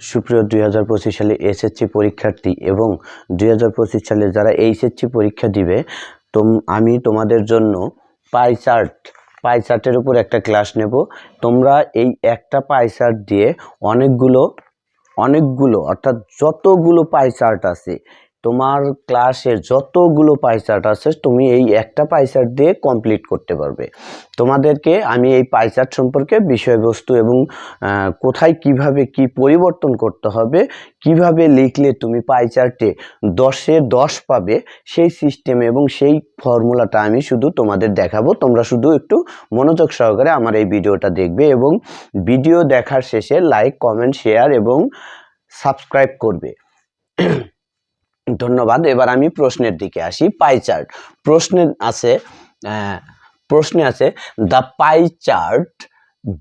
সুপ্রিয় দুই হাজার পঁচিশ সালে এসএসসি পরীক্ষার্থী এবং দুই হাজার পঁচিশ সালে যারা এইচএসসি পরীক্ষা দিবে তো আমি তোমাদের জন্য পাই চার্ট পাই চার্টের উপর একটা ক্লাস নেব। তোমরা এই একটা পাই চার্ট দিয়ে অনেকগুলো অনেকগুলো, অর্থাৎ যতগুলো পাই চার্ট আছে তোমার ক্লাসের যতগুলো পাইচার্ট আছে, তুমি এই একটা পাইচার্ট দিয়ে কমপ্লিট করতে পারবে। তোমাদেরকে আমি এই পাইচার্ট সম্পর্কে বিষয়বস্তু এবং কোথায় কীভাবে কি পরিবর্তন করতে হবে, কীভাবে লিখলে তুমি পাইচার্টে দশে দশ পাবে, সেই সিস্টেম এবং সেই ফর্মুলাটা আমি শুধু তোমাদের দেখাবো। তোমরা শুধু একটু মনোযোগ সহকারে আমার এই ভিডিওটা দেখবে এবং ভিডিও দেখার শেষে লাইক কমেন্ট শেয়ার এবং সাবস্ক্রাইব করবে। ধন্যবাদ। এবার আমি প্রশ্নের দিকে আসি। পাই চার্ট প্রশ্নে আছে প্রশ্নে আছে the pie chart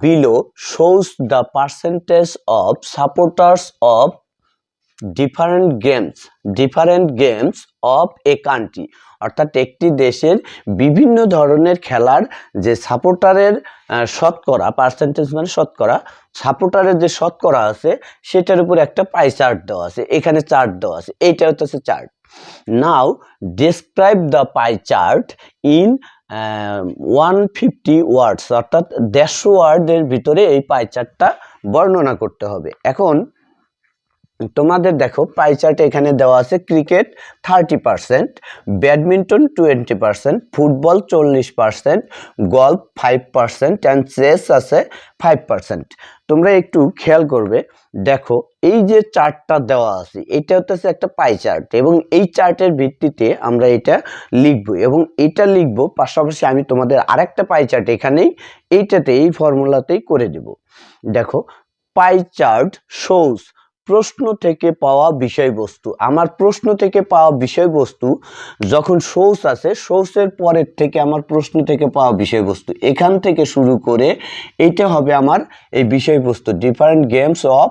below shows the percentage of supporters of different games different games of a country অর্থাৎ একটি দেশের বিভিন্ন ধরনের খেলার যে সাপোর্টারের শতকরা পার্সেন্টেজ মানে শতকরা সাপোর্টারের যে শতকরা আছে, সেটার উপর একটা পাই চার্ট দেওয়া আছে। এখানে চার্ট দেওয়া আছে। এইটা হচ্ছে chart now describe the pie chart in one fifty words অর্থাৎ দেড়শো ওয়ার্ডের ভিতরে এই পাই চার্টটা বর্ণনা করতে হবে। এখন তোমাদের দেখো পাই চার্টে এখানে দেওয়া আছে cricket thirty percent badminton twenty percent football চল্লিশ percent golf five percent and chess আছে ফাইভ পার্সেন্ট তোমরা একটু খেয়াল করবে, দেখো এই যে চার্টটা দেওয়া আছে, এটা হচ্ছে একটা পাই চার্ট এবং এই চার্টের ভিত্তিতে আমরা এটা লিখব এবং এটা লিখব পাশাপাশি আমি তোমাদের আরেকটা পাই চার্ট এখানেই এইটাতে এই ফর্মুলাতেই করে দেব। দেখো পাই চার্ট শোজ প্রশ্ন থেকে পাওয়া বিষয়বস্তু। আমার প্রশ্ন থেকে পাওয়া বিষয়বস্তু যখন সোর্স আছে সোর্সের পরের থেকে আমার প্রশ্ন থেকে পাওয়া বিষয়বস্তু। এখান থেকে শুরু করে এইটা হবে আমার এই বিষয়বস্তু different games of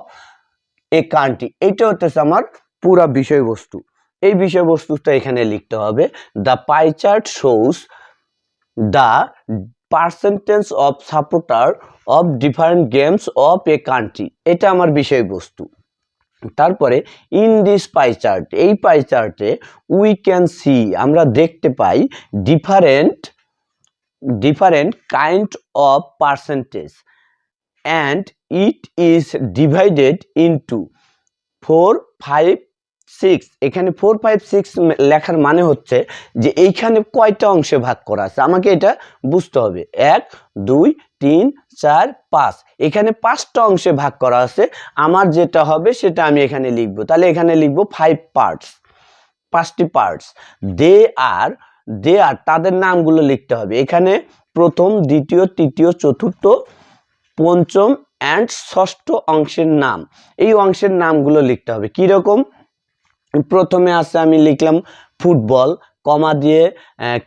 a country এইটা হচ্ছে আমার পুরা বিষয়বস্তু। এই বিষয়বস্তুটা এখানে লিখতে হবে the pie chart shows the percentage of supporter of different games of a country এটা আমার বিষয়বস্তু। তারপরে ইন দিস পাই চার্ট এই পাই চার্টে উই ক্যান সি আমরা দেখতে পাই different different kind of percentage and it is divided into four five six এখানে four five six লেখার মানে হচ্ছে যে এইখানে কয়টা অংশে ভাগ করা আছে? আমাকে এটা বুঝতে হবে। এক, দুই তিন, চার, পাঁচ। এখানে পাঁচটা অংশে ভাগ করা আছে। আমার যেটা হবে সেটা আমি এখানে লিখব। তাহলে এখানে লিখব ফাইভ পার্টস পাঁচটি parts they are they are তাদের নামগুলো লিখতে হবে। এখানে প্রথম, দ্বিতীয়, তৃতীয়, চতুর্থ, পঞ্চম অ্যান্ড ষষ্ঠ অংশের নাম। এই অংশের নামগুলো লিখতে হবে। কীরকম? প্রথমে আছে আমি লিখলাম ফুটবল। কমা দিয়ে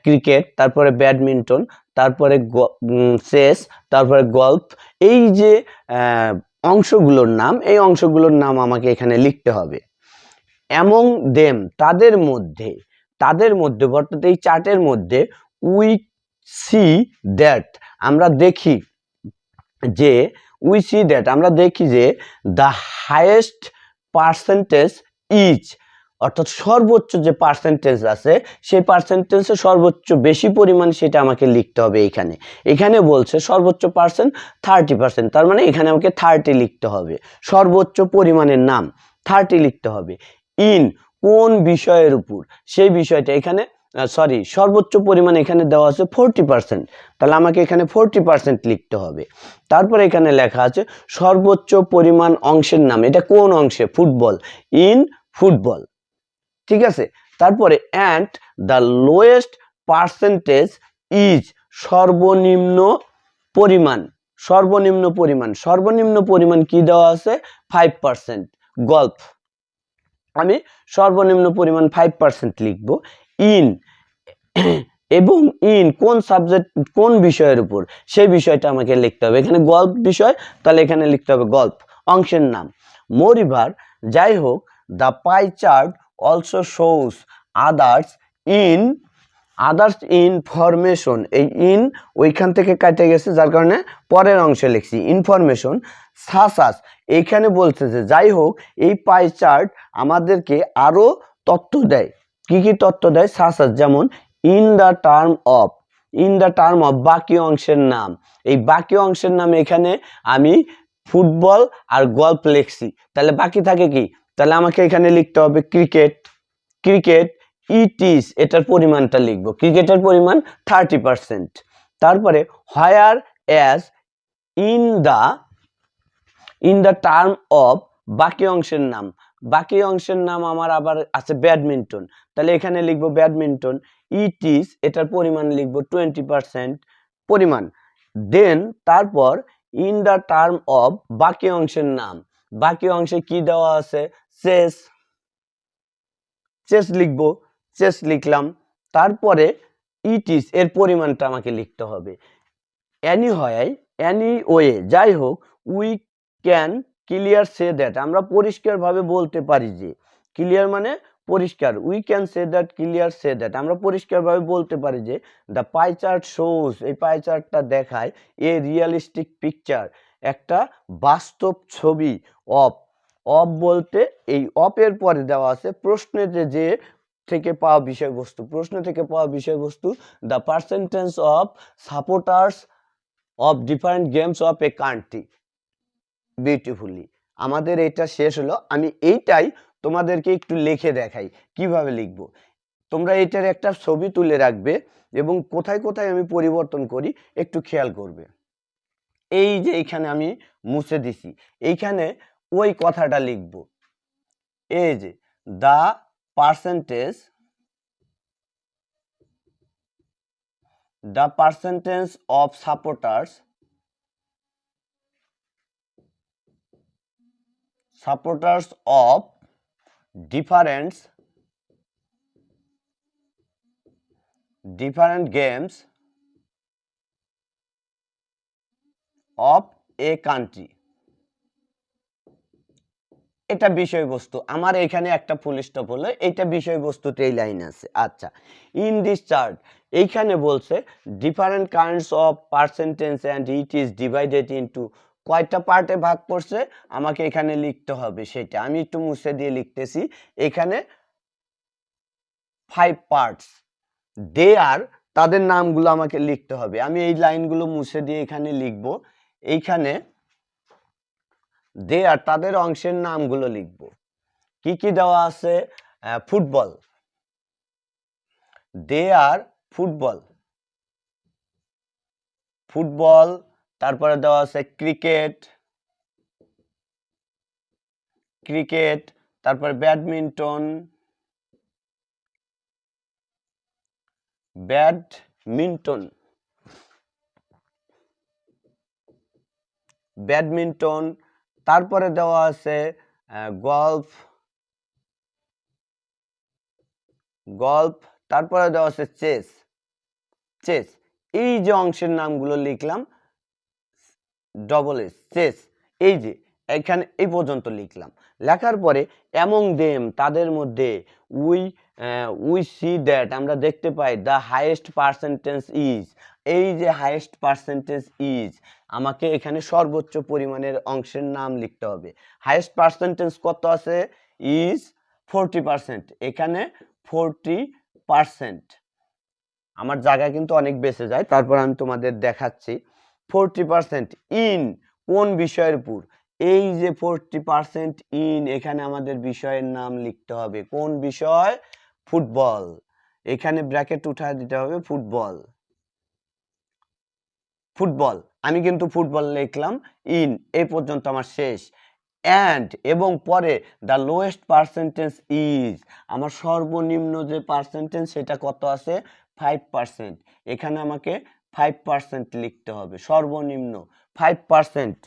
ক্রিকেট, তারপরে ব্যাডমিন্টন, তারপরে চেস, তারপরে গল্ফ, এই যে অংশগুলোর নাম, এই অংশগুলোর নাম আমাকে এখানে লিখতে হবে। অ্যামং দেম তাদের মধ্যে তাদের মধ্যে, অর্থাৎ এই চার্টের মধ্যে, উই সি দ্যাট, আমরা দেখি যে, উই সি দ্যাট, আমরা দেখি যে, দ্য হায়েস্ট পার্সেন্টেজ ইজ অর্থাৎ সর্বোচ্চ যে পার্সেন্টেজ আছে, সেই পার্সেন্টেজে সর্বোচ্চ বেশি পরিমাণ সেটা আমাকে লিখতে হবে এখানে। এখানে বলছে সর্বোচ্চ পার্সেন্ট থার্টি পার্সেন্ট তার মানে এখানে আমাকে থার্টি লিখতে হবে। সর্বোচ্চ পরিমাণের নাম থার্টি লিখতে হবে। ইন কোন বিষয়ের উপর? সেই বিষয়টা এখানে সরি সর্বোচ্চ পরিমাণ এখানে দেওয়া আছে ফোরটি পার্সেন্ট তাহলে আমাকে এখানে ফোরটি পার্সেন্ট লিখতে হবে। তারপরে এখানে লেখা আছে সর্বোচ্চ পরিমাণ অংশের নাম, এটা কোন অংশে? ফুটবল। In football. ঠিক আছে? তারপরে and the lowest percentage is সর্বনিম্ন পরিমাণ সর্বনিম্ন পরিমাণ সর্বনিম্ন পরিমাণ কি দেওয়া আছে? ফাইভ পার্সেন্ট গল্প। আমি সর্বনিম্ন পরিমাণ ফাইভ পার্সেন্ট লিখব। ইন এবং ইন কোন সাবজেক্ট কোন বিষয়ের উপর? সেই বিষয়টা আমাকে লিখতে হবে। এখানে গল্প বিষয়, তাহলে এখানে লিখতে হবে গল্প। অংশের নাম। মরিভার যাই হোক the pie chart also shows others in others information এই ইন ওইখান থেকে কাটে গেছে, যার কারণে পরের অংশে লিখছি ইনফরমেশন সাসাস এইখানে বলছে যে, যাই হোক, এই পাই চার্ট আমাদেরকে আরও তথ্য দেয়। কি কি তথ্য দেয়? সাসাস যেমন in the term of in the term of বাকি অংশের নাম। এই বাকি অংশের নাম এখানে আমি ফুটবল আর গল্ফ লিখছি। তাহলে বাকি থাকে কি? তাহলে আমাকে এখানে লিখতে হবে ক্রিকেট ক্রিকেট ইটিস এটার পরিমাণটা লিখব। ক্রিকেটের পরিমাণ থার্টি পার্সেন্ট তারপরে whereas in the in the term of বাকি অংশের নাম। বাকি অংশের নাম আমার আবার আছে ব্যাডমিন্টন তাহলে এখানে লিখব ব্যাডমিন্টন ইটিস এটার পরিমাণ লিখব টোয়েন্টি পার্সেন্ট পরিমাণ। দেন তারপর ইন দ্য টার্ম অফ বাকি অংশের নাম। বাকি অংশে কি দেওয়া আছে? চেস চেস লিখব, চেস লিখলাম। তারপরে ইট ইটিস, এর পরিমাণটা আমাকে লিখতে হবে। অ্যানি হয় অ্যানি ওয়ে যাই হোক we can clear say that আমরা পরিষ্কারভাবে বলতে পারি যে ক্লিয়ার মানে পরিষ্কার we can say that clear say that আমরা পরিষ্কারভাবে বলতে পারি যে দ্য পাই চার্ট শোজ এই পাই চার্টটা দেখায় এ রিয়ালিস্টিক পিকচার একটা বাস্তব ছবি অফ অফ বলতে এই অফের পরে দেওয়া আছে প্রশ্নেতে যে যে থেকে পাওয়া বিষয়বস্তু। প্রশ্ন থেকে পাওয়া বিষয়বস্তু the percentage of supporters of different games of a country beautifully আমাদের এটা শেষ হলো। আমি এইটাই তোমাদেরকে একটু লিখে দেখাই। কীভাবে লিখব? তোমরা এটার একটা ছবি তুলে রাখবে এবং কোথায় কোথায় আমি পরিবর্তন করি একটু খেয়াল করবে। এই যে এখানে আমি মুছে দিছি। এইখানে ওই কথাটা লিখব। যে, the percentage the percentage of supporters supporters of differents different games of a country এটা বিষয়বস্তু। আমার এখানে একটা ফুল স্টপ হলো, এটা বিষয়বস্তুতে এই লাইন আছে। আচ্ছা ইন দিস চার্ট এইখানে বলছে different kinds of percentage and it is divided into কয়টা পার্টে ভাগ করছে? আমাকে এখানে লিখতে হবে সেটা। আমি একটু মুছে দিয়ে লিখতেছি। এখানে ফাইভ পার্টস দে আর তাদের নামগুলো আমাকে লিখতে হবে। আমি এই লাইনগুলো মুছে দিয়ে এখানে লিখব। এইখানে দে আর তাদের অংশের নামগুলো লিখব। কি কি দেওয়া আছে? Football. They are football. Football, তারপরে দেওয়া আছে ক্রিকেট। ক্রিকেট, তারপরে ব্যাডমিন্টন। ব্যাডমিন্টন। ব্যাডমিন্টন তারপরে দেওয়া আছে গল্ফ। গল্ফ, তারপরে দেওয়া আছে চেস। চেস, এই যে অংশের নামগুলো লিখলাম ডবল এস চেস। এই যে এখানে এই পর্যন্ত লিখলাম। লেখার পরে অ্যামং দেম তাদের মধ্যে উই উই সি দ্যাট আমরা দেখতে পাই দ্য হাইয়েস্ট পার্সেন্টেজ ইজ এই যে হাইয়েস্ট পার্সেন্টেজ ইজ আমাকে এখানে সর্বোচ্চ পরিমাণের অংশের নাম লিখতে হবে। হাইয়েস্ট পার্সেন্টেজ কত আছে? ইজ ফোরটি পার্সেন্ট এখানে ফোরটি পার্সেন্ট আমার জায়গা কিন্তু অনেক বেঁচে যায়, তারপর আমি তোমাদের দেখাচ্ছি। ফোরটি পার্সেন্ট ইন কোন বিষয়ের উপর? এই যে ফোরটি পার্সেন্ট ইন এখানে আমাদের বিষয়ের নাম লিখতে হবে। কোন বিষয়? ফুটবল। এখানে ব্র্যাকেট উঠায় দিতে হবে ফুটবল। ফুটবল। আমি কিন্তু ফুটবল লিখলাম ইন এই পর্যন্ত আমার শেষ। অ্যান্ড এবং পরে দ্য লোয়েস্ট পার্সেন্টেজ ইজ আমার সর্বনিম্ন যে পার্সেন্টেজ সেটা কত আছে? ফাইভ পার্সেন্ট এখানে আমাকে ফাইভ পার্সেন্ট লিখতে হবে, সর্বনিম্ন। ফাইভ পার্সেন্ট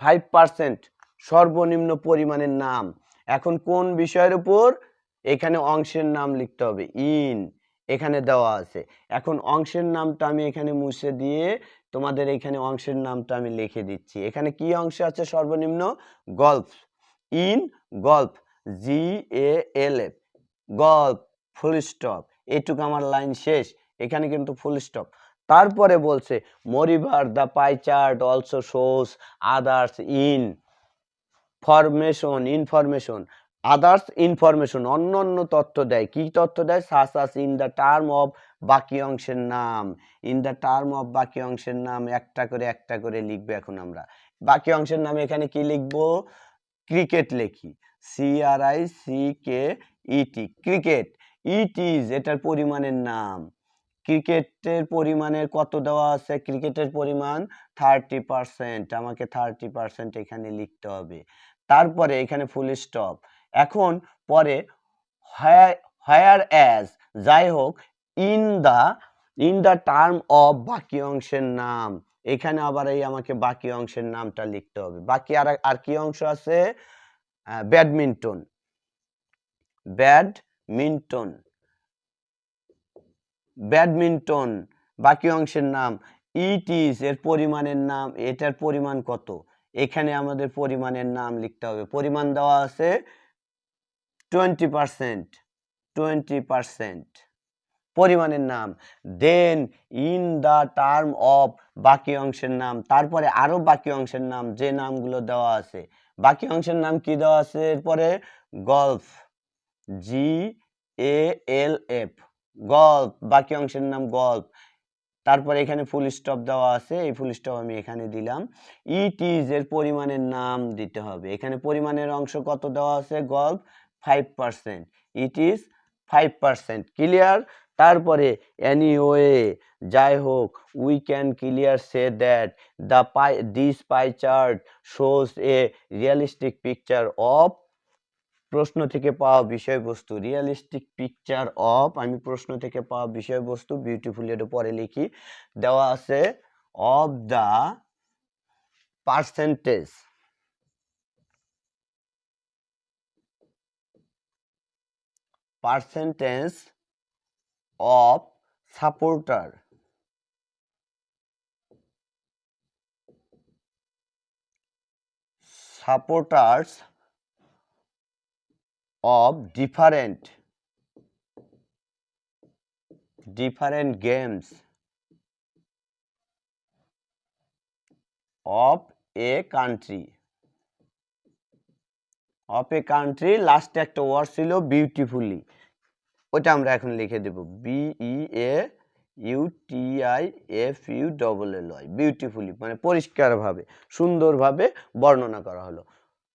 ফাইভ পার্সেন্ট সর্বনিম্ন পরিমাণের নাম। এখন কোন বিষয়ের উপর? এখানে অংশের নাম লিখতে হবে। ইন, এখানে দেওয়া আছে। এখন অংশের নামটা আমি এখানে মুছে দিয়ে তোমাদের এখানে অংশের নামটা আমি লিখে দিচ্ছি। এখানে কি অংশ আছে সর্বনিম্ন? Golf. In, golf. G A L F golf, full stop. এইটুকু আমার লাইন শেষ। এখানে কিন্তু ফুল স্টপ। তারপরে বলছে moreover the pie chart, also shows, others information, information, others information, অন্য অন্য তথ্য দেয়। কি তথ্য দেয়? Such as in the term of বাকি অংশের নাম। ইন দ্য টার্ম অফ বাকি অংশের নাম একটা করে একটা করে লিখবে এখন আমরা। বাকি অংশের নাম এখানে কি লিখব? ক্রিকেট লেখি। C R I C K E T cricket. It is এটার পরিমাণের নাম। ক্রিকেটের পরিমাণের কত দেওয়া আছে? ক্রিকেটের পরিমাণ থার্টি পার্সেন্ট আমাকে থার্টি পার্সেন্ট এখানে লিখতে হবে। তারপরে এখানে ফুল স্টপ এখন পরে হায়ার অ্যাজ যাই হোক in the in the term of বাকি অংশের নাম। এখানে আবার এই আমাকে বাকি অংশের নামটা লিখতে হবে। বাকি আর আর কি অংশ আছে? ব্যাডমিন্টন ব্যাডমিন্টন ব্যাডমিন্টন, বাকি অংশের নাম, ইট ইজ, এর পরিমাণের নাম, এটার পরিমাণ কত? এখানে আমাদের পরিমাণের নাম লিখতে হবে। পরিমাণ দেওয়া আছে টোয়েন্টি পারসেন্ট টোয়েন্টি পারসেন্ট পরিমাণের নাম। Then in the term of বাকি অংশের নাম। তারপরে আরও বাকি অংশের নাম, যে নামগুলো দেওয়া আছে। বাকি অংশের নাম কি দেওয়া আছে? এরপরে golf G A L F golf বাকি অংশের নাম গল্ফ তারপরে এখানে ফুল স্টপ দেওয়া আছে, এই ফুল স্টপ আমি এখানে দিলাম। ইট ইজ এর পরিমাণের নাম দিতে হবে। এখানে পরিমাণের অংশ কত দেওয়া আছে? Golf five percent it is five percent clear তারপরে এনিওয়ে যাই হোক we can clear say that the pie this pie chart shows a realistic picture of প্রশ্ন থেকে পাওয়া বিষয়বস্তু রিয়েলিস্টিক পিকচার অফ আমি প্রশ্ন থেকে পাওয়া বিষয়বস্তু বিউটিফুল এটা পরে লিখি। দেওয়া আছে of the percentage percentage of supporter supporters of different different games of a country, of a country. লাস্টে একটা ওয়ার্ড ছিল বিউটিফুলি ওটা আমরা এখন লিখে দেব B E A U T I F U double L Y beautifully মানে পরিষ্কারভাবে, সুন্দরভাবে বর্ণনা করা হলো।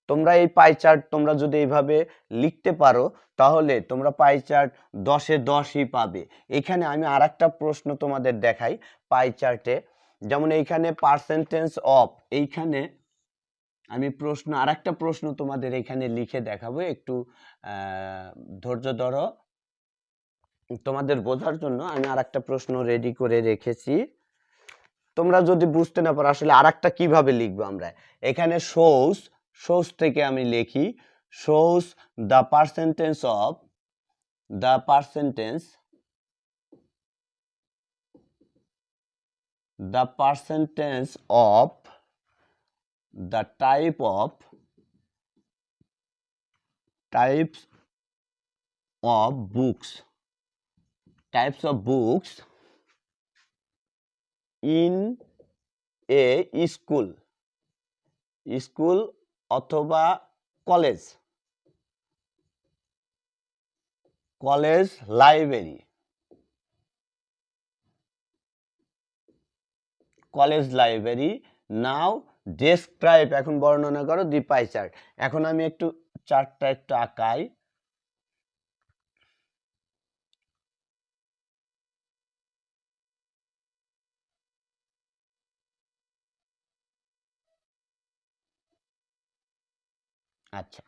তোমরা এই পাই চার্ট তোমরা যদি এইভাবে লিখতে পারো, তাহলে তোমরা পাই চার্ট দশে দশই পাবে। এখানে আমি আর প্রশ্ন তোমাদের দেখাই পাই চার্টে যেমন এইখানে পার্সেন্টেজ অফ এইখানে আমি প্রশ্ন আর একটা প্রশ্ন তোমাদের এখানে লিখে দেখাবো একটু ধৈর্য ধরো। তোমাদের বোঝার জন্য আমি আর প্রশ্ন রেডি করে রেখেছি। তোমরা যদি বুঝতে না পারো, আসলে আর একটা কীভাবে লিখব আমরা? এখানে শোস শোস থেকে আমি লিখি shows the percentage of the percentage the percentage of the type of types of books types of books in a school school অথবা college. College library. College library, now describe এখন বর্ণনা করো দি pie chart এখন আমি একটু চার্টটা একটু আঁকাই। আচ্ছা।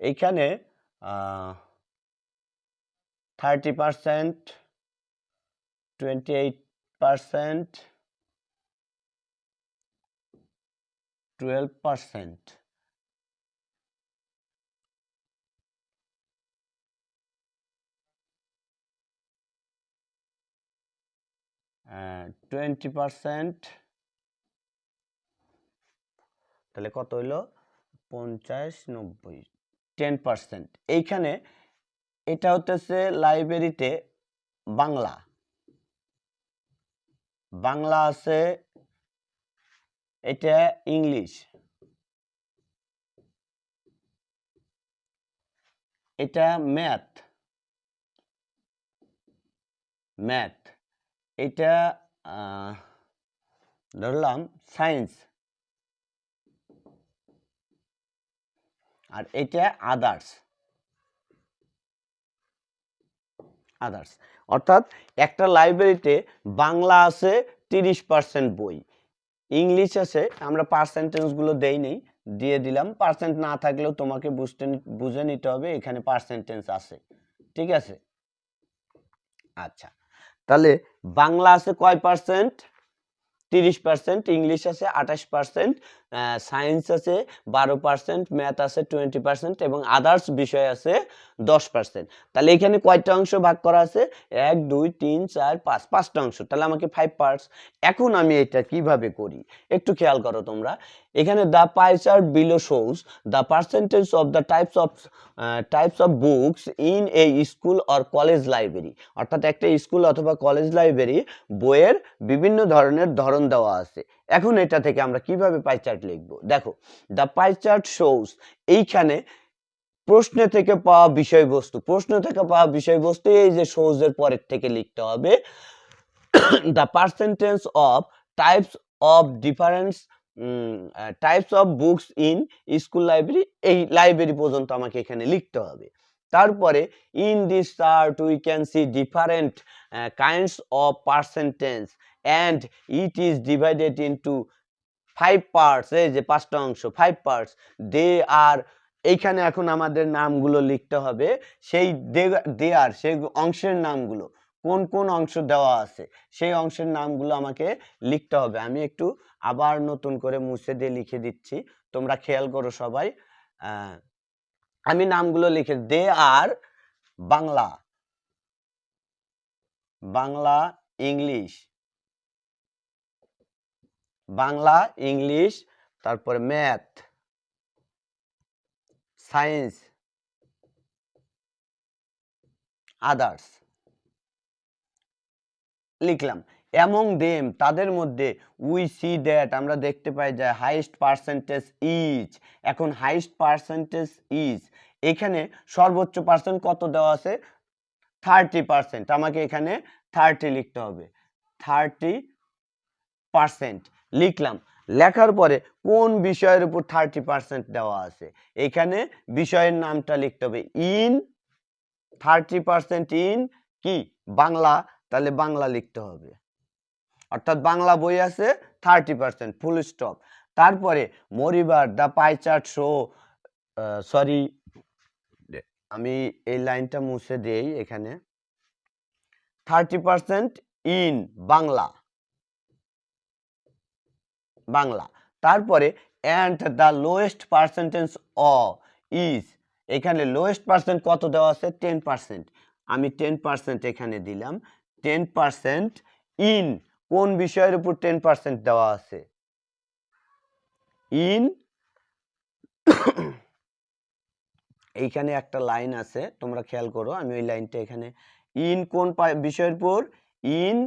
এইখানে thirty percent twenty eight percent twelve percent twenty percent তাহলে কত হইল? পঞ্চাশ, নব্বই টেন পার্সেন্ট এইখানে এটা হতেছে লাইব্রেরিতে বাংলা। বাংলা আছে এটা ইংলিশ। এটা ম্যাথ ম্যাথ এটা ধরলাম সায়েন্স আর এটা আদার্স আদার্স অর্থাৎ একটা লাইব্রেরিতে বাংলা আছে তিরিশ পার্সেন্ট বই। ইংলিশ আছে, আমরা পার্সেন্টেজগুলো দেই নেই দিয়ে দিলাম। পার্সেন্ট না থাকলেও তোমাকে বুঝতে বুঝে নিতে হবে, এখানে পার্সেন্টেজ আছে। ঠিক আছে? আচ্ছা। তাহলে বাংলা আছে কয় পার্সেন্ট তিরিশ পার্সেন্ট ইংলিশ আছে আঠাশ পার্সেন্ট সায়েন্স আছে, বারো পার্সেন্ট ম্যাথ আছে টোয়েন্টি পার্সেন্ট এবং আদার্স বিষয় আছে দশ পার্সেন্ট তাহলে এখানে কয়টা অংশ ভাগ করা আছে? এক, দুই, তিন, চার, পাঁচ, পাঁচটা অংশ। তাহলে আমাকে ফাইভ পার্টস এখন আমি এটা কীভাবে করি? একটু খেয়াল করো তোমরা। এখানে the pie chart below shows the percentage of the types of types of books in a school or college library অর্থাৎ একটা স্কুল অথবা কলেজ লাইব্রেরি বইয়ের বিভিন্ন ধরনের ধরন দেওয়া আছে। এখন এটা থেকে আমরা কীভাবে পাই চার্ট লিখব। দেখো দ্য পাই চার্ট শোজ এইখানে প্রশ্ন থেকে পাওয়া বিষয়বস্তু, প্রশ্ন থেকে পাওয়া বিষয়বস্তু এই যে সৌজের পরের থেকে লিখতে হবে। The percentage of types of difference types of books in school library এই লাইব্রেরি পর্যন্ত আমাকে এখানে লিখতে হবে। তারপরে in this chart we can see different kinds of percentage and it is divided into five parts এই যে পাঁচটা অংশ ফাইভ পার্টস দে আর, এইখানে এখন আমাদের নামগুলো লিখতে হবে। সেই দে আর, সেই অংশের নামগুলো, কোন কোন অংশ দেওয়া আছে, সেই অংশের নামগুলো আমাকে লিখতে হবে। আমি একটু আবার নতুন করে মুছে দিয়ে লিখে দিচ্ছি। তোমরা খেয়াল করো সবাই আমি নামগুলো লিখে, দে আর, বাংলা বাংলা, ইংলিশ বাংলা, ইংলিশ, তারপরে ম্যাথ, সায়েন্স, আদার্স লিখলাম। অ্যামং দেম, তাদের মধ্যে উই সি দ্যাট আমরা দেখতে পাই যে হাইস্ট পার্সেন্টেজ ইজ। এখন হাইস্ট পার্সেন্টেজ ইজ। এখানে সর্বোচ্চ পার্সেন্ট কত দেওয়া আছে? Thirty percent. আমাকে এখানে থার্টি লিখতে হবে। Thirty percent. লিখলাম। লেখার পরে কোন বিষয়ের উপর থার্টি পার্সেন্ট দেওয়া আছে? এখানে বিষয়ের নামটা লিখতে হবে ইন থার্টি পার্সেন্ট ইন কি? বাংলা। তাহলে বাংলা লিখতে হবে। অর্থাৎ বাংলা বই আছে থার্টি পার্সেন্ট ফুল স্টপ তারপরে moreover the pie chart show sorry আমি এই লাইনটা মুছে দেই এখানে। Thirty percent in Bangla. Bangla. তারপরে and the lowest percentage uh is এখানে লোয়েস্ট পার্সেন্ট কত দেওয়া আছে? টেন পার্সেন্ট আমি টেন পার্সেন্ট এখানে দিলাম। টেন পার্সেন্ট ইন কোন বিষয়ের উপর টেন পার্সেন্ট দেওয়া আছে? ইন এইখানে একটা লাইন আছে, তোমরা খেয়াল করো, আমি ওই লাইনটা এখানে ইন কোন বিষয়ের উপর? ইন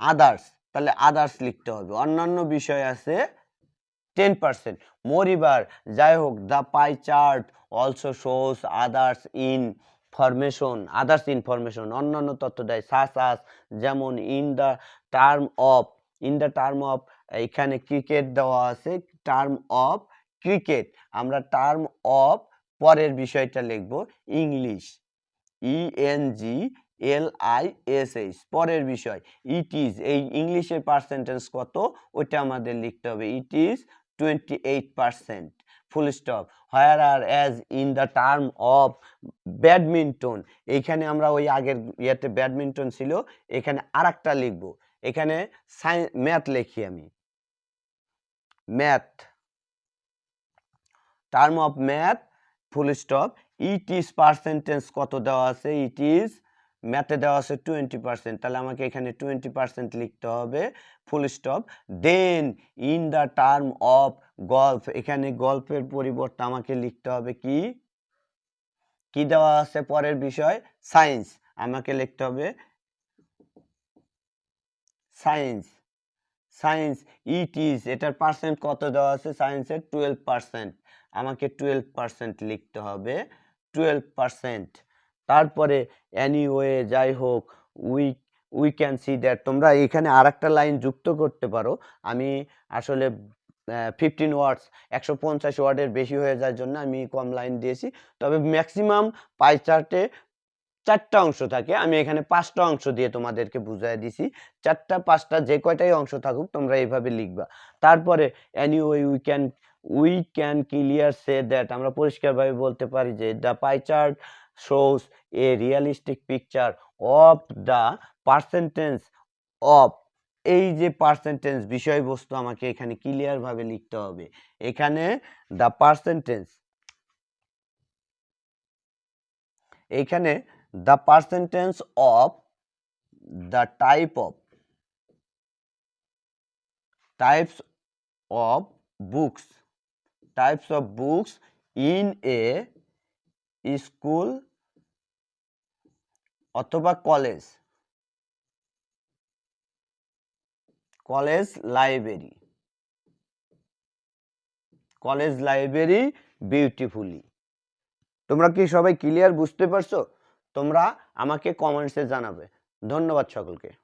আদার্স তাহলে আদার্স লিখতে হবে। অন্যান্য বিষয় আছে টেন পার্সেন্ট মরিবার যাই হোক the pie chart also shows others information others information অন্যান্য তথ্য দেয় সাস আস যেমন in the term of in the term of এখানে ক্রিকেট দেওয়া আছে টার্ম অফ ক্রিকেট আমরা টার্ম অফ পরের বিষয়টা লিখব English E N G L I S H পরের বিষয় ইট ইজ এই ইংলিশের পার্সেন্টেজ কত? ওইটা আমাদের লিখতে হবে it is twenty eight percent full stop whereas in the term of badminton এইখানে আমরা ওই আগের ইয়েতে ব্যাডমিন্টন ছিল, এখানে আর একটা লিখব, এখানে ম্যাথ লিখি আমি। Math term of math full stop it is percentage কত দেওয়া আছে? ইট ইজ ম্যাথে দেওয়া আছে টোয়েন্টি পার্সেন্ট, তাহলে আমাকে এখানে টোয়েন্টি পার্সেন্ট লিখতে হবে, full stop. Then in the term of golf এখানে গল্পের পরিবর্তে আমাকে লিখতে হবে কি? কি দেওয়া আছে পরের বিষয়? সায়েন্স আমাকে লিখতে হবে সায়েন্স সায়েন্স ইট ইজ এটার পার্সেন্ট কত দেওয়া আছে? সায়েন্সের টুয়েলভ পার্সেন্ট আমাকে টুয়েলভ পার্সেন্ট লিখতে হবে টুয়েলভ পার্সেন্ট তারপরে অ্যানিওয়ে যাই হোক we we can see that তোমরা এখানে আর লাইন যুক্ত করতে পারো। আমি আসলে ফিফটিন ওয়ার্ডস একশো পঞ্চাশ ওয়ার্ডের বেশি হয়ে যাওয়ার জন্য আমি কম লাইন দিয়েছি। তবে ম্যাক্সিমাম পাই চার্টে চারটা অংশ থাকে। আমি এখানে পাঁচটা অংশ দিয়ে তোমাদেরকে বুঝাই দিছি। চারটা, পাঁচটা যে কয়টাই অংশ থাকুক, তোমরা এইভাবে লিখবা। তারপরে anyway we can we can clear say that আমরা পরিষ্কারভাবে বলতে পারি যে the pie chart shows a realistic picture of the percentage of এই যে পার্সেন্টেজ বিষয়বস্তু আমাকে এখানে ক্লিয়ার ভাবে লিখতে হবে। এখানে দ্য পার্সেন্টেজ এখানে the percentage of the type of types of books types of books in a school অথবা college. College library. College library beautifully. তোমরা কি সবাই ক্লিয়ার বুঝতে পারছ? তোমরা আমাকে কমেন্টসে জানাবে। ধন্যবাদ সকলকে।